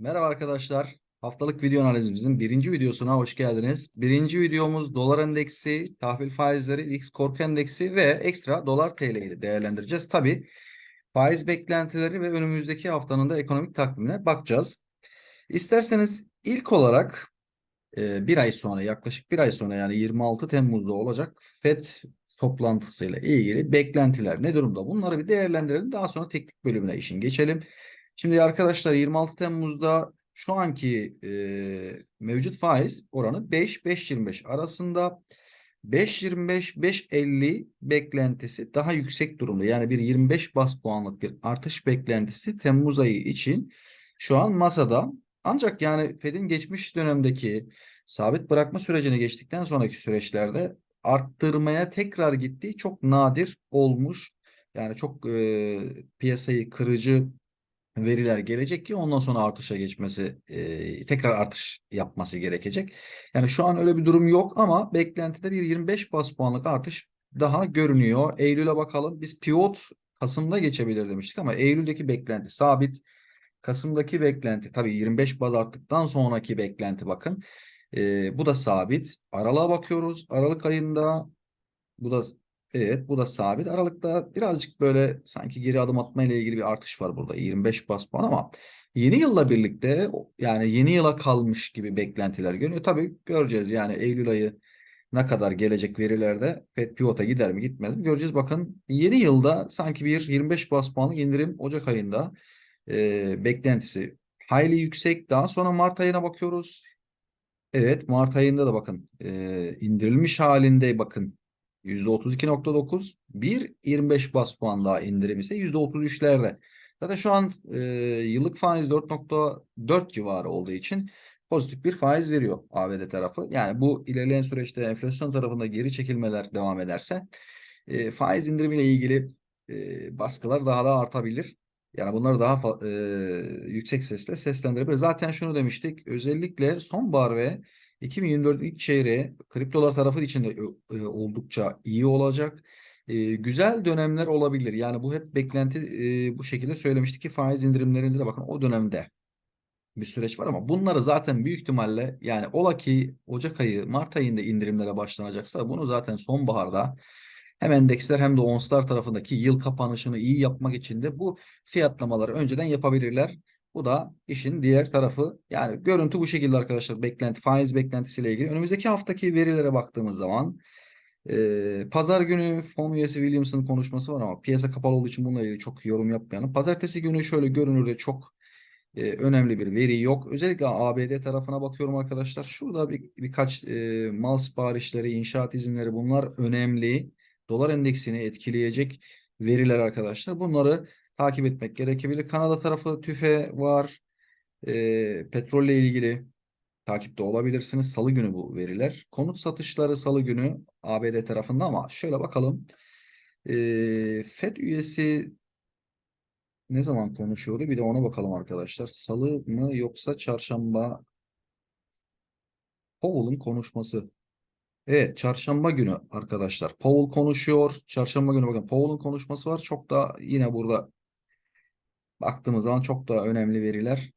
Merhaba arkadaşlar. Haftalık video analizimizin birinci videosuna hoş geldiniz. Birinci videomuz dolar endeksi, tahvil faizleri, X korku endeksi ve ekstra dolar TL'yi değerlendireceğiz. Tabi faiz beklentileri ve önümüzdeki haftanın da ekonomik takvimine bakacağız. İsterseniz ilk olarak e, bir ay sonra yaklaşık bir ay sonra yani 26 Temmuz'da olacak FED toplantısıyla ilgili beklentiler ne durumda? Bunları bir değerlendirelim. Daha sonra teknik bölümüne işin geçelim. Şimdi arkadaşlar 26 Temmuz'da şu anki e, mevcut faiz oranı 5-5.25 arasında 5.25-5.50 beklentisi daha yüksek durumda. Yani bir 25 bas puanlık bir artış beklentisi Temmuz ayı için şu an masada. Ancak yani Fed'in geçmiş dönemdeki sabit bırakma sürecini geçtikten sonraki süreçlerde arttırmaya tekrar gittiği çok nadir olmuş. Yani çok e, piyasayı kırıcı veriler gelecek ki ondan sonra artışa geçmesi, e, tekrar artış yapması gerekecek. Yani şu an öyle bir durum yok ama beklentide bir 25 bas puanlık artış daha görünüyor. Eylül'e bakalım. Biz pivot Kasım'da geçebilir demiştik ama Eylül'deki beklenti sabit. Kasım'daki beklenti tabii 25 baz arttıktan sonraki beklenti bakın. E, bu da sabit. Aralığa bakıyoruz. Aralık ayında bu da Evet bu da sabit. Aralıkta birazcık böyle sanki geri adım atma ile ilgili bir artış var burada. 25 bas puan ama yeni yılla birlikte yani yeni yıla kalmış gibi beklentiler görünüyor. Tabii göreceğiz yani Eylül ayı ne kadar gelecek verilerde FED pivota gider mi gitmez mi göreceğiz. Bakın yeni yılda sanki bir 25 bas puanlık indirim Ocak ayında e, beklentisi hayli yüksek. Daha sonra Mart ayına bakıyoruz. Evet Mart ayında da bakın e, indirilmiş halinde bakın %32.9 bir 25 bas puan daha indirim ise %33'lerde. Zaten şu an e, yıllık faiz 4.4 civarı olduğu için pozitif bir faiz veriyor ABD tarafı. Yani bu ilerleyen süreçte enflasyon tarafında geri çekilmeler devam ederse e, faiz indirimiyle ilgili e, baskılar daha da artabilir. Yani bunları daha e, yüksek sesle seslendirebilir. Zaten şunu demiştik. Özellikle sonbahar ve 2024 ilk çeyreği kriptolar tarafı için de e, oldukça iyi olacak. E, güzel dönemler olabilir. Yani bu hep beklenti e, bu şekilde söylemiştik ki faiz indirimlerinde de bakın o dönemde bir süreç var ama bunları zaten büyük ihtimalle yani ola ki Ocak ayı Mart ayında indirimlere başlanacaksa bunu zaten sonbaharda hem endeksler hem de onslar tarafındaki yıl kapanışını iyi yapmak için de bu fiyatlamaları önceden yapabilirler. Bu da işin diğer tarafı. Yani görüntü bu şekilde arkadaşlar. Beklenti, faiz beklentisiyle ilgili. Önümüzdeki haftaki verilere baktığımız zaman e, pazar günü fon üyesi Williams'ın konuşması var ama piyasa kapalı olduğu için bununla ilgili çok yorum yapmayalım. Pazartesi günü şöyle görünürde çok e, önemli bir veri yok. Özellikle ABD tarafına bakıyorum arkadaşlar. Şurada bir, birkaç e, mal siparişleri, inşaat izinleri bunlar önemli. Dolar endeksini etkileyecek veriler arkadaşlar. Bunları takip etmek gerekebilir. Kanada tarafı tüfe var. E, petrolle ilgili takipte olabilirsiniz. Salı günü bu veriler. Konut satışları salı günü ABD tarafında ama şöyle bakalım. E, FED üyesi ne zaman konuşuyordu? Bir de ona bakalım arkadaşlar. Salı mı yoksa çarşamba? Powell'ın konuşması. Evet, çarşamba günü arkadaşlar. Powell konuşuyor. Çarşamba günü bakın Powell'ın konuşması var. Çok da yine burada baktığımız zaman çok da önemli veriler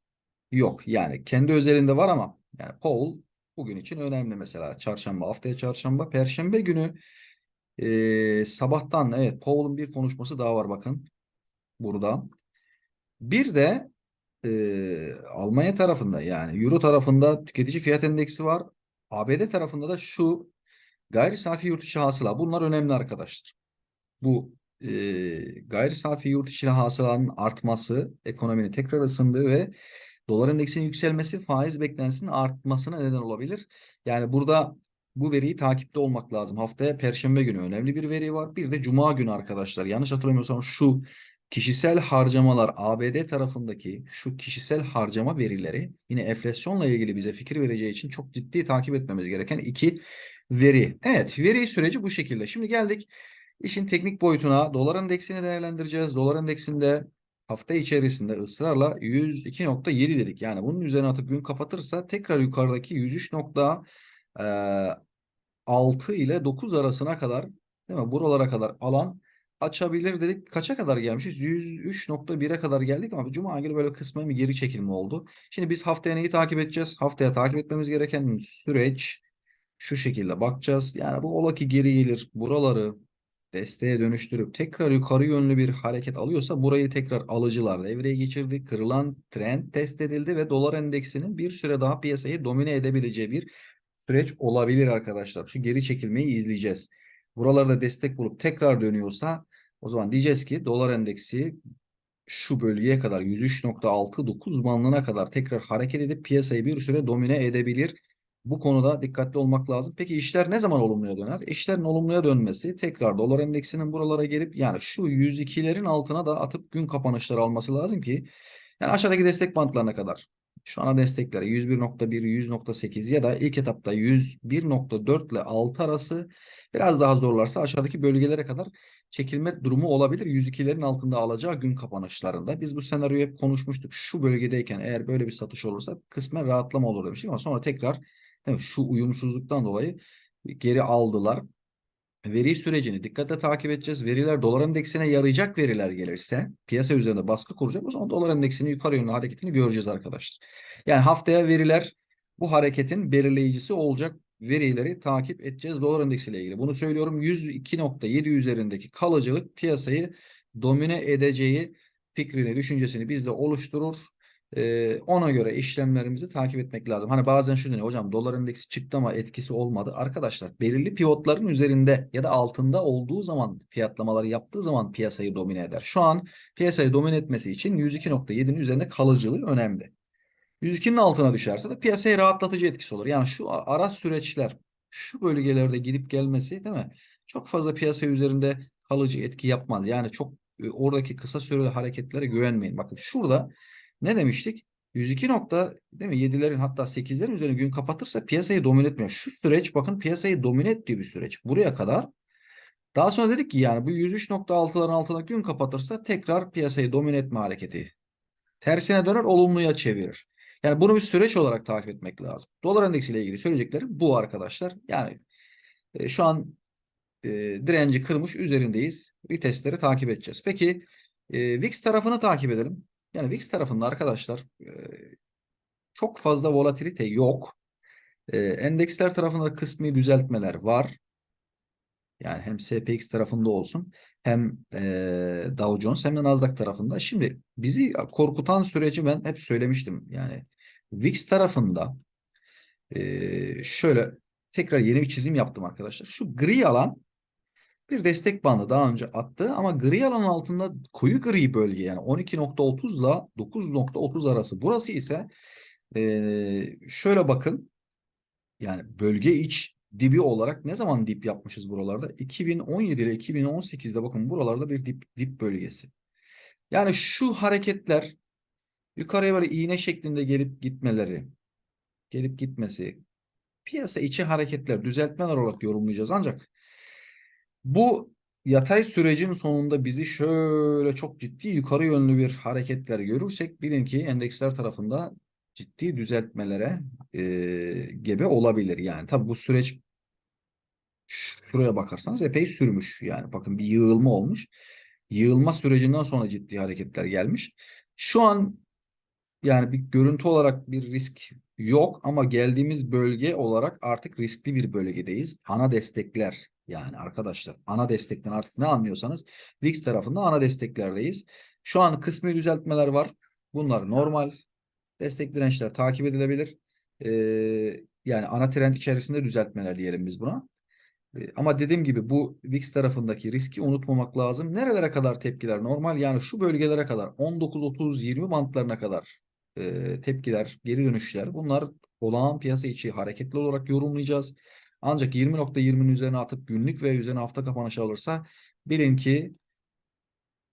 yok. Yani kendi özelinde var ama yani Powell bugün için önemli mesela. Çarşamba, haftaya çarşamba, perşembe günü e, sabahtan evet Powell'ın bir konuşması daha var bakın burada. Bir de e, Almanya tarafında yani Euro tarafında tüketici fiyat endeksi var. ABD tarafında da şu gayri safi yurt içi hasıla. Bunlar önemli arkadaşlar. Bu e, gayri safi yurt içi hasılanın artması ekonominin tekrar ısındığı ve dolar endeksinin yükselmesi faiz beklentisinin artmasına neden olabilir. Yani burada bu veriyi takipte olmak lazım. Haftaya Perşembe günü önemli bir veri var. Bir de Cuma günü arkadaşlar. Yanlış hatırlamıyorsam şu kişisel harcamalar ABD tarafındaki şu kişisel harcama verileri yine enflasyonla ilgili bize fikir vereceği için çok ciddi takip etmemiz gereken iki veri. Evet veri süreci bu şekilde. Şimdi geldik işin teknik boyutuna. Dolar endeksini değerlendireceğiz. Dolar endeksinde hafta içerisinde ısrarla 102.7 dedik. Yani bunun üzerine atıp gün kapatırsa tekrar yukarıdaki 103.6 ile 9 arasına kadar değil mi? Buralara kadar alan açabilir dedik. Kaça kadar gelmişiz? 103.1'e kadar geldik ama Cuma günü böyle kısmen bir geri çekilme oldu. Şimdi biz haftaya neyi takip edeceğiz? Haftaya takip etmemiz gereken süreç şu şekilde bakacağız. Yani bu ola ki geri gelir. Buraları desteğe dönüştürüp tekrar yukarı yönlü bir hareket alıyorsa burayı tekrar alıcılar devreye geçirdi. Kırılan trend test edildi ve dolar endeksinin bir süre daha piyasayı domine edebileceği bir süreç olabilir arkadaşlar. Şu geri çekilmeyi izleyeceğiz. Buralarda destek bulup tekrar dönüyorsa o zaman diyeceğiz ki dolar endeksi şu bölgeye kadar 103.69 bandına kadar tekrar hareket edip piyasayı bir süre domine edebilir. Bu konuda dikkatli olmak lazım. Peki işler ne zaman olumluya döner? İşlerin olumluya dönmesi tekrar dolar endeksinin buralara gelip yani şu 102'lerin altına da atıp gün kapanışları alması lazım ki yani aşağıdaki destek bantlarına kadar şu ana destekleri 101.1, 100.8 ya da ilk etapta 101.4 ile 6 arası biraz daha zorlarsa aşağıdaki bölgelere kadar çekilme durumu olabilir. 102'lerin altında alacağı gün kapanışlarında. Biz bu senaryoyu hep konuşmuştuk. Şu bölgedeyken eğer böyle bir satış olursa kısmen rahatlama olur demiştik ama sonra tekrar değil mi, şu uyumsuzluktan dolayı geri aldılar. Veri sürecini dikkatle takip edeceğiz. Veriler dolar endeksine yarayacak veriler gelirse piyasa üzerinde baskı kuracak. O zaman dolar endeksinin yukarı yönlü hareketini göreceğiz arkadaşlar. Yani haftaya veriler bu hareketin belirleyicisi olacak verileri takip edeceğiz dolar endeksiyle ilgili. Bunu söylüyorum 102.7 üzerindeki kalıcılık piyasayı domine edeceği fikrini, düşüncesini bizde oluşturur. Ee, ona göre işlemlerimizi takip etmek lazım. Hani bazen şu deniyor hocam dolar endeksi çıktı ama etkisi olmadı. Arkadaşlar belirli pivotların üzerinde ya da altında olduğu zaman fiyatlamaları yaptığı zaman piyasayı domine eder. Şu an piyasayı domine etmesi için 102.7'nin üzerinde kalıcılığı önemli. 102'nin altına düşerse de piyasaya rahatlatıcı etkisi olur. Yani şu ara süreçler şu bölgelerde gidip gelmesi değil mi? Çok fazla piyasa üzerinde kalıcı etki yapmaz. Yani çok e, oradaki kısa süreli hareketlere güvenmeyin. Bakın şurada ne demiştik? 102 nokta değil mi? 7'lerin hatta 8'lerin üzerine gün kapatırsa piyasayı domine etmiyor. Şu süreç bakın piyasayı domine ettiği bir süreç. Buraya kadar. Daha sonra dedik ki yani bu 103.6'ların altına gün kapatırsa tekrar piyasayı domine etme hareketi. Tersine döner olumluya çevirir. Yani bunu bir süreç olarak takip etmek lazım. Dolar endeksiyle ilgili söyleyeceklerim bu arkadaşlar. Yani e, şu an e, direnci kırmış üzerindeyiz. Retestleri takip edeceğiz. Peki e, VIX tarafını takip edelim. Yani VIX tarafında arkadaşlar e, çok fazla volatilite yok. E, endeksler tarafında kısmi düzeltmeler var. Yani hem SPX tarafında olsun hem e, Dow Jones hem de Nasdaq tarafında. Şimdi bizi korkutan süreci ben hep söylemiştim. Yani VIX tarafında şöyle tekrar yeni bir çizim yaptım arkadaşlar. Şu gri alan bir destek bandı daha önce attı ama gri alanın altında koyu gri bölge yani 12.30 ile 9.30 arası. Burası ise e, şöyle bakın yani bölge iç dibi olarak ne zaman dip yapmışız buralarda? 2017 ile 2018'de bakın buralarda bir dip, dip bölgesi. Yani şu hareketler yukarıya böyle iğne şeklinde gelip gitmeleri, gelip gitmesi, piyasa içi hareketler, düzeltmeler olarak yorumlayacağız. Ancak bu yatay sürecin sonunda bizi şöyle çok ciddi yukarı yönlü bir hareketler görürsek bilin ki endeksler tarafında ciddi düzeltmelere e, gebe olabilir. Yani tabi bu süreç şuraya bakarsanız epey sürmüş. Yani bakın bir yığılma olmuş. Yığılma sürecinden sonra ciddi hareketler gelmiş. Şu an yani bir görüntü olarak bir risk yok ama geldiğimiz bölge olarak artık riskli bir bölgedeyiz. Ana destekler yani arkadaşlar ana destekten artık ne anlıyorsanız VIX tarafında ana desteklerdeyiz. Şu an kısmi düzeltmeler var. Bunlar normal. Destek dirençler takip edilebilir. Ee, yani ana trend içerisinde düzeltmeler diyelim biz buna. Ee, ama dediğim gibi bu VIX tarafındaki riski unutmamak lazım. Nerelere kadar tepkiler normal? Yani şu bölgelere kadar 19, 30, 20 bantlarına kadar e, tepkiler, geri dönüşler bunlar olağan piyasa içi hareketli olarak yorumlayacağız. Ancak 20.20'nin üzerine atıp günlük ve üzerine hafta kapanışı alırsa bilin ki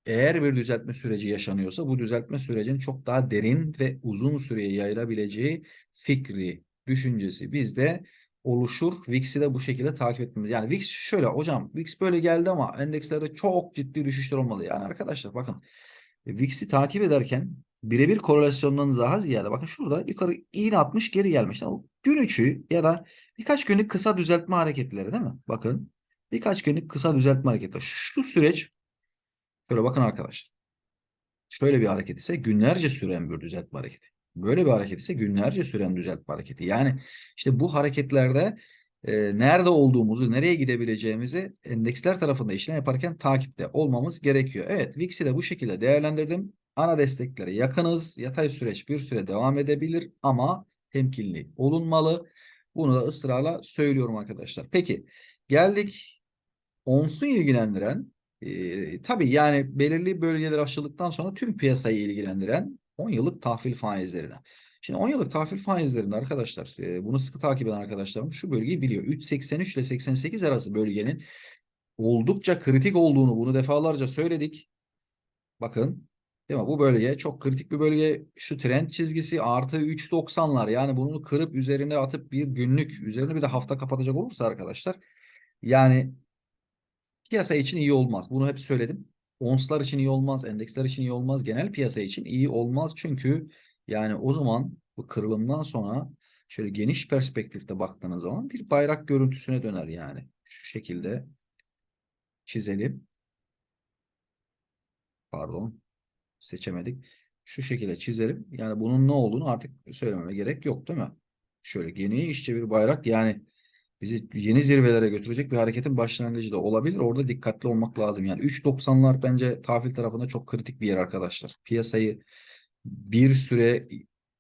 eğer bir düzeltme süreci yaşanıyorsa bu düzeltme sürecinin çok daha derin ve uzun süreye yayılabileceği fikri, düşüncesi bizde oluşur. VIX'i de bu şekilde takip etmemiz. Yani VIX şöyle hocam VIX böyle geldi ama endekslerde çok ciddi düşüşler olmalı. Yani arkadaşlar bakın VIX'i takip ederken birebir korelasyondan daha ziyade bakın şurada yukarı iğne atmış geri gelmiş. Yani gün içi ya da birkaç günlük kısa düzeltme hareketleri değil mi? Bakın birkaç günlük kısa düzeltme hareketleri. Şu süreç Şöyle bakın arkadaşlar. Şöyle bir hareket ise günlerce süren bir düzeltme hareketi. Böyle bir hareket ise günlerce süren düzeltme hareketi. Yani işte bu hareketlerde e, nerede olduğumuzu, nereye gidebileceğimizi endeksler tarafında işlem yaparken takipte olmamız gerekiyor. Evet, VIX'i de bu şekilde değerlendirdim. Ana desteklere yakınız. Yatay süreç bir süre devam edebilir ama temkinli olunmalı. Bunu da ısrarla söylüyorum arkadaşlar. Peki geldik ONS'u ilgilendiren e, tabii yani belirli bölgeleri aşıldıktan sonra tüm piyasayı ilgilendiren 10 yıllık tahvil faizlerine. Şimdi 10 yıllık tahvil faizlerinde arkadaşlar e, bunu sıkı takip eden arkadaşlarım şu bölgeyi biliyor. 3.83 ile 88 arası bölgenin oldukça kritik olduğunu bunu defalarca söyledik. Bakın değil mi? Bu bölge çok kritik bir bölge. Şu trend çizgisi artı 3.90'lar yani bunu kırıp üzerine atıp bir günlük üzerine bir de hafta kapatacak olursa arkadaşlar yani piyasa için iyi olmaz. Bunu hep söyledim. Onslar için iyi olmaz, endeksler için iyi olmaz, genel piyasa için iyi olmaz. Çünkü yani o zaman bu kırılımdan sonra şöyle geniş perspektifte baktığınız zaman bir bayrak görüntüsüne döner yani. Şu şekilde çizelim. Pardon. Seçemedik. Şu şekilde çizelim. Yani bunun ne olduğunu artık söylememe gerek yok değil mi? Şöyle genişçe bir bayrak yani bizi yeni zirvelere götürecek bir hareketin başlangıcı da olabilir. Orada dikkatli olmak lazım. Yani 3.90'lar bence tahvil tarafında çok kritik bir yer arkadaşlar. Piyasayı bir süre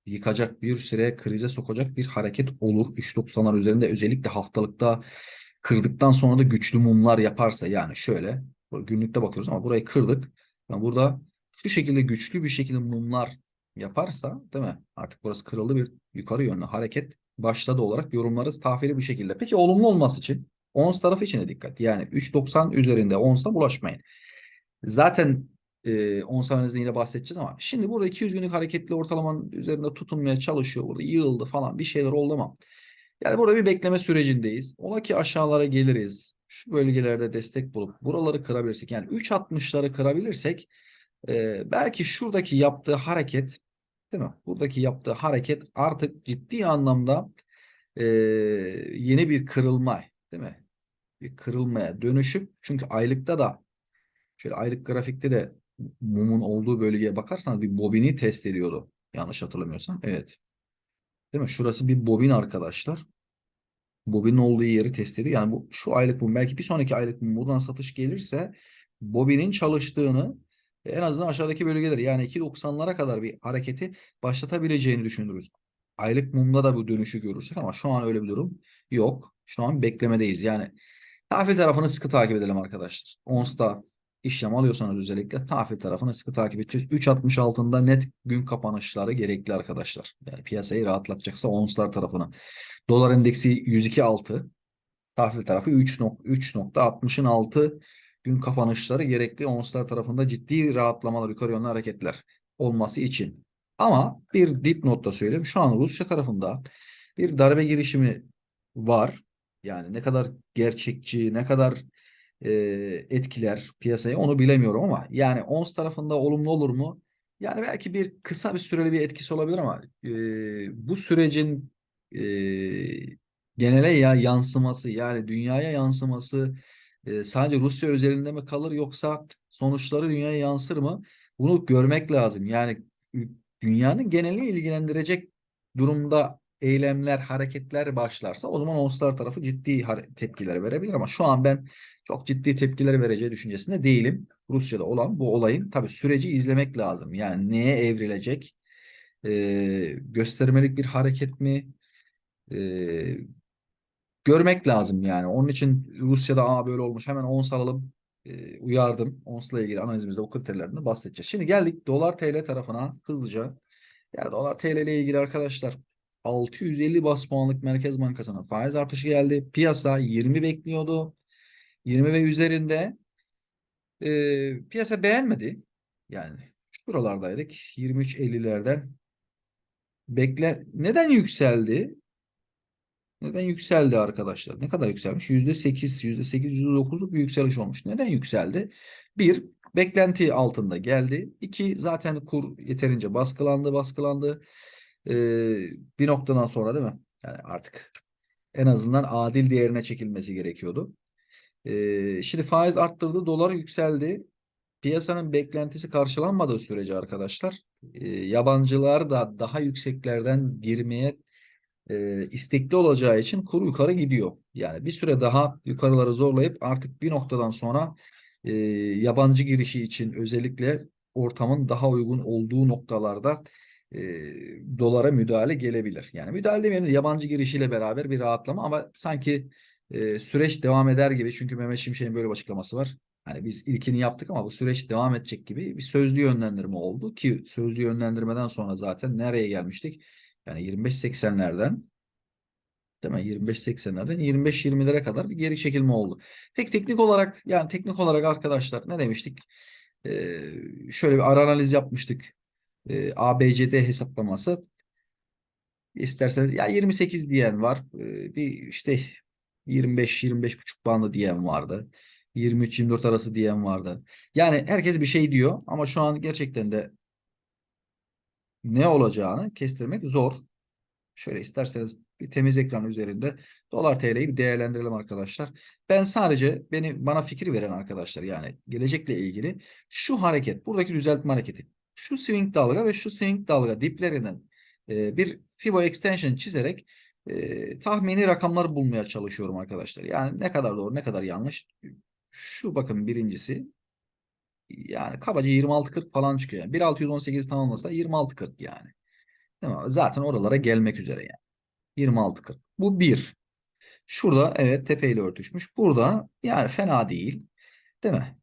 yıkacak, bir süre krize sokacak bir hareket olur. 3.90'lar üzerinde özellikle haftalıkta kırdıktan sonra da güçlü mumlar yaparsa yani şöyle günlükte bakıyoruz ama burayı kırdık. Yani burada şu şekilde güçlü bir şekilde mumlar yaparsa değil mi? Artık burası kırıldı bir yukarı yönlü hareket başladı olarak yorumlarız tahvili bu şekilde. Peki olumlu olması için ons tarafı için de dikkat. Yani 3.90 üzerinde onsa bulaşmayın. Zaten e, ons analizinde yine bahsedeceğiz ama şimdi burada 200 günlük hareketli ortalamanın üzerinde tutunmaya çalışıyor. Burada yığıldı falan bir şeyler oldu ama yani burada bir bekleme sürecindeyiz. Ola ki aşağılara geliriz. Şu bölgelerde destek bulup buraları kırabilirsek yani 3.60'ları kırabilirsek belki şuradaki yaptığı hareket değil mi? Buradaki yaptığı hareket artık ciddi anlamda e, yeni bir kırılma değil mi? Bir kırılmaya dönüşüp çünkü aylıkta da şöyle aylık grafikte de mumun olduğu bölgeye bakarsanız bir bobini test ediyordu. Yanlış hatırlamıyorsam. Evet. Değil mi? Şurası bir bobin arkadaşlar. Bobinin olduğu yeri test ediyor. Yani bu şu aylık mum belki bir sonraki aylık mum buradan satış gelirse bobinin çalıştığını en azından aşağıdaki bölgeleri yani 2.90'lara kadar bir hareketi başlatabileceğini düşünürüz. Aylık mumda da bu dönüşü görürsek ama şu an öyle bir durum yok. Şu an beklemedeyiz. Yani tahvil tarafını sıkı takip edelim arkadaşlar. Ons'ta işlem alıyorsanız özellikle tahvil tarafını sıkı takip edeceğiz. 3.60 altında net gün kapanışları gerekli arkadaşlar. Yani piyasayı rahatlatacaksa onslar tarafını. Dolar endeksi 102.6. Tahvil tarafı 3.60'ın altı gün kapanışları gerekli onslar tarafında ciddi rahatlamalar yukarı yönlü hareketler olması için. Ama bir dipnotta söyleyeyim. Şu an Rusya tarafında bir darbe girişimi var. Yani ne kadar gerçekçi, ne kadar e, etkiler piyasayı onu bilemiyorum ama yani ons tarafında olumlu olur mu? Yani belki bir kısa bir süreli bir etkisi olabilir ama e, bu sürecin e, genele ya yansıması yani dünyaya yansıması e, sadece Rusya özelinde mi kalır yoksa sonuçları dünyaya yansır mı? Bunu görmek lazım. Yani dünyanın genelini ilgilendirecek durumda eylemler, hareketler başlarsa o zaman onslar tarafı ciddi tepkiler verebilir ama şu an ben çok ciddi tepkiler vereceği düşüncesinde değilim. Rusya'da olan bu olayın tabii süreci izlemek lazım. Yani neye evrilecek? Ee, göstermelik bir hareket mi? Ee, görmek lazım yani. Onun için Rusya'da Aa, böyle olmuş hemen ons alalım e, uyardım. ONS'la ilgili analizimizde o kriterlerden bahsedeceğiz. Şimdi geldik dolar TL tarafına hızlıca. Yani dolar TL ile ilgili arkadaşlar 650 bas puanlık Merkez Bankası'na faiz artışı geldi. Piyasa 20 bekliyordu. 20 ve üzerinde e, piyasa beğenmedi. Yani şuralardaydık. 23.50'lerden bekle neden yükseldi? Neden yükseldi arkadaşlar? Ne kadar yükselmiş? %8, %8, %9'luk bir yükseliş olmuş. Neden yükseldi? Bir, beklenti altında geldi. İki, zaten kur yeterince baskılandı, baskılandı. Ee, bir noktadan sonra değil mi? Yani artık en azından adil değerine çekilmesi gerekiyordu. Ee, şimdi faiz arttırdı, dolar yükseldi. piyasanın beklentisi karşılanmadığı sürece arkadaşlar e, yabancılar da daha yükseklerden girmeye e, istekli olacağı için kur yukarı gidiyor. Yani bir süre daha yukarıları zorlayıp artık bir noktadan sonra e, yabancı girişi için özellikle ortamın daha uygun olduğu noktalarda e, dolara müdahale gelebilir. Yani müdahale demeyelim de yabancı girişiyle beraber bir rahatlama ama sanki e, süreç devam eder gibi çünkü Mehmet Şimşek'in böyle bir açıklaması var. Hani biz ilkini yaptık ama bu süreç devam edecek gibi bir sözlü yönlendirme oldu ki sözlü yönlendirmeden sonra zaten nereye gelmiştik? Yani 25-80'lerden değil mi? 25-80'lerden 25-20'lere kadar bir geri çekilme oldu. Peki teknik olarak yani teknik olarak arkadaşlar ne demiştik? Ee, şöyle bir ara analiz yapmıştık. Ee, ABCD hesaplaması. İsterseniz ya 28 diyen var. Ee, bir işte 25-25,5 bandı diyen vardı. 23-24 arası diyen vardı. Yani herkes bir şey diyor ama şu an gerçekten de ne olacağını kestirmek zor. Şöyle isterseniz bir temiz ekran üzerinde dolar TL'yi bir değerlendirelim arkadaşlar. Ben sadece beni bana fikir veren arkadaşlar yani gelecekle ilgili şu hareket, buradaki düzeltme hareketi, şu swing dalga ve şu swing dalga diplerinden e, bir Fibo extension çizerek e, tahmini rakamlar bulmaya çalışıyorum arkadaşlar. Yani ne kadar doğru ne kadar yanlış. Şu bakın birincisi yani kabaca 26-40 falan çıkıyor. Yani 1.618 tamamlasa 26-40 yani. Değil mi? Zaten oralara gelmek üzere yani. 26-40. Bu 1. Şurada evet tepeyle örtüşmüş. Burada yani fena değil. Değil mi?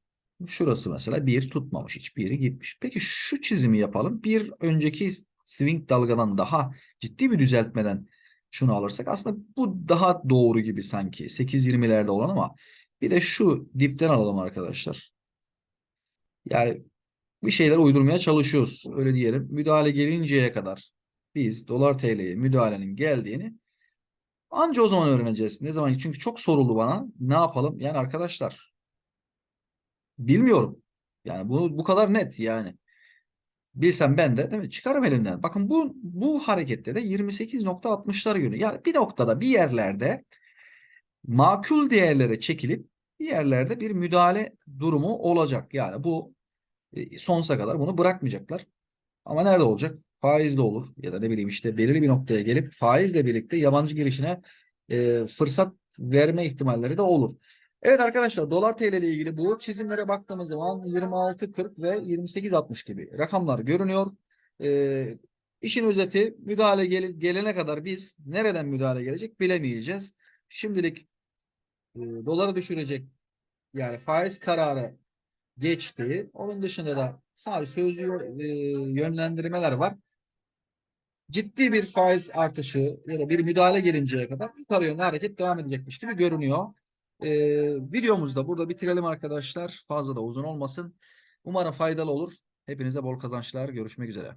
Şurası mesela 1 tutmamış. Hiç biri gitmiş. Peki şu çizimi yapalım. Bir önceki swing dalgadan daha ciddi bir düzeltmeden şunu alırsak aslında bu daha doğru gibi sanki. 8-20'lerde olan ama bir de şu dipten alalım arkadaşlar. Yani bir şeyler uydurmaya çalışıyoruz. Öyle diyelim. Müdahale gelinceye kadar biz dolar TL'ye müdahalenin geldiğini anca o zaman öğreneceğiz. Ne zaman? Çünkü çok soruldu bana. Ne yapalım? Yani arkadaşlar bilmiyorum. Yani bu bu kadar net yani. Bilsem ben de değil mi? Çıkarım elimden. Bakın bu bu harekette de 28.60'lar yönü. Yani bir noktada bir yerlerde makul değerlere çekilip bir yerlerde bir müdahale durumu olacak. Yani bu e, sonsuza kadar bunu bırakmayacaklar. Ama nerede olacak? Faizde olur ya da ne bileyim işte belirli bir noktaya gelip faizle birlikte yabancı girişine e, fırsat verme ihtimalleri de olur. Evet arkadaşlar dolar TL ile ilgili bu çizimlere baktığımız zaman 26.40 ve 28.60 gibi rakamlar görünüyor. E, işin özeti müdahale gel gelene kadar biz nereden müdahale gelecek bilemeyeceğiz. Şimdilik e, doları düşürecek yani faiz kararı geçti. Onun dışında da sadece sözlü e, yönlendirmeler var. Ciddi bir faiz artışı ya da bir müdahale gelinceye kadar yukarı yönlü hareket devam edecekmiş gibi görünüyor. E, videomuzda burada bitirelim arkadaşlar. Fazla da uzun olmasın. Umarım faydalı olur. Hepinize bol kazançlar. Görüşmek üzere.